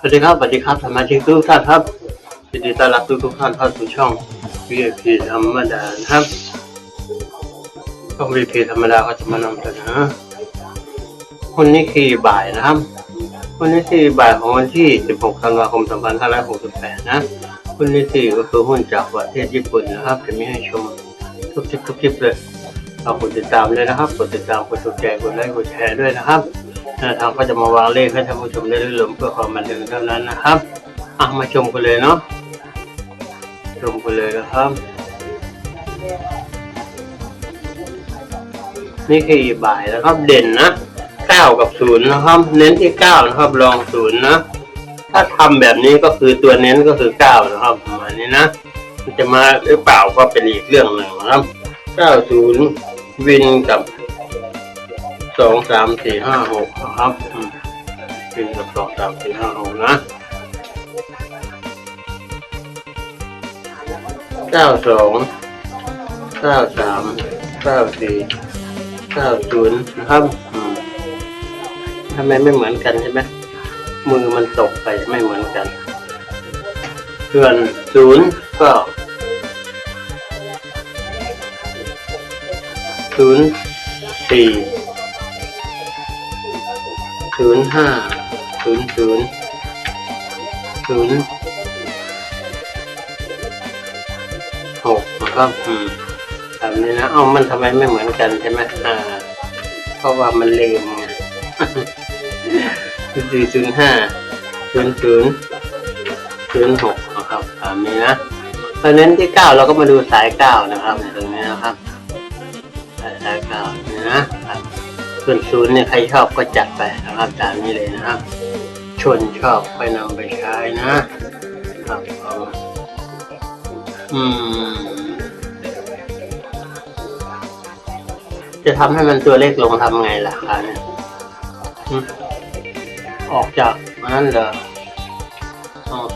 สวัสดีครับ สวัสดีครับ สมาชิกทุกท่านครับยินดีต้อนรับทุกทุกท่านเข้าสู่ช่อง VIP ธรรมดานะครับ ช่อง VIP ธรรมดาก็จะมานำเสนอหุ้นนิเคอีบ่ายนะครับหุ้นนิเคอีบ่ายของวันที่ 16 ธันวาคม 2568 นะหุ้นนิเคอีก็คือหุ้นจากประเทศญี่ปุ่นนะครับ จะมีให้ชมทุกคลิปทุกคลิปเลย เรากดติดตามเลยนะครับ กดติดตาม กดถูกใจ กดไลค์ กดแชร์ด้วยนะครับแนวทางก็จะมาวางเลขให้ท่านผู้ชมได้รื่นรมเพื่อความบันเทิงเท่านั้นนะครับอะมาชมกันเลยเนาะ ชมกันเลยนะครับ นี่คือบ่ายนะครับ เด่นนะเก้ากับศูนย์นะครับ เน้นที่เก้านะครับรองศูนย์นะ ถ้าทำแบบนี้ก็คือตัวเน้นก็คือเก้านะครับประมาณนี้นะ มันจะมาหรือเปล่าก็เป็นอีกเรื่องหนึ่งนะครับเก้าศูนย์ วินกับสองสามสี่ห้าหกนะครับวินกับสองสามสี่ห้าหกนะเก้าสองเก้าสามเก้าสี่เก้าศูนย์นะครับทำไมไม่เหมือนกันใช่ไหมมือมันตกไปไม่เหมือนกัน ส่วนศูนย์ก็ ศูนย์สี่ศูนย์ห้าศูนย์ศูนย์ศูนย์หกนะครับอืมแบบนี้นะ เอามันทำไมไม่เหมือนกันใช่ไหมอ่า เพราะว่ามันเลมไงสี่ศูนย์ห้าศูนย์ศูนย์ศูนย์หกนะครับตามนี้นะตอนนั้นที่เก้าเราก็มาดูสายเก้านะครับในตรงนี้นะครับ สายสาเก้านี่นะครับ ส่วนศูนย์เนี่ยใครชอบก็จัดไปนะครับตามนี้เลยนะครับ ชนชอบไปนำไปใช้นะครับเอาอืม จะทำให้มันตัวเลขลงทำไงล่ะคะเนี่ยออกจากนั้นเหรอออก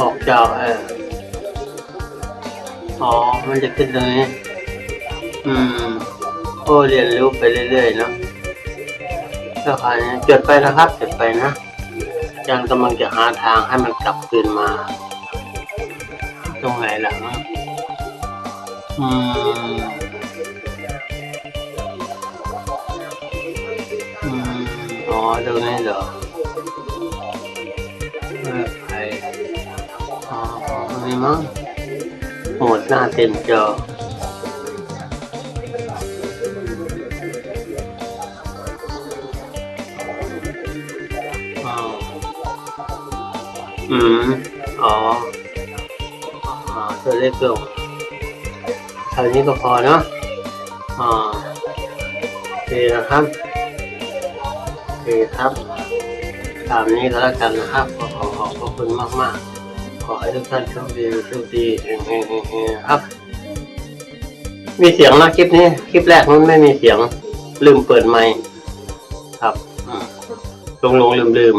ออกจากเอออ๋อ มันจะขึ้นตรงนี้ อืมโอเรียนรู้ไปเรื่อยๆเนาะก็ขายจดไปนะครับจดไปนะยังกำลังจะหาทางให้มันกลับคืนมา ตรงไหนล่ะอืมอืมอ๋อตรงนี้เหรอออใครอ๋อตรงนี้มั้งโหมดหน้าเต็มจอ อืม อ๋ออ๋อตัวเล็กลงเท่านี้ก็พอเนาะอ๋อโอเคนะครับโอเคครับตามนี้ก็แล้วกันนะครับขอขอขอบพระคุณมากมากๆขอให้ทุกท่านโชคดีโชคดีเฮงเฮงเฮงครับ มีเสียงนะคลิปนี้ คลิปแรกมันไม่มีเสียง ลืมเปิดไมค์ครับลงลงลืมลืม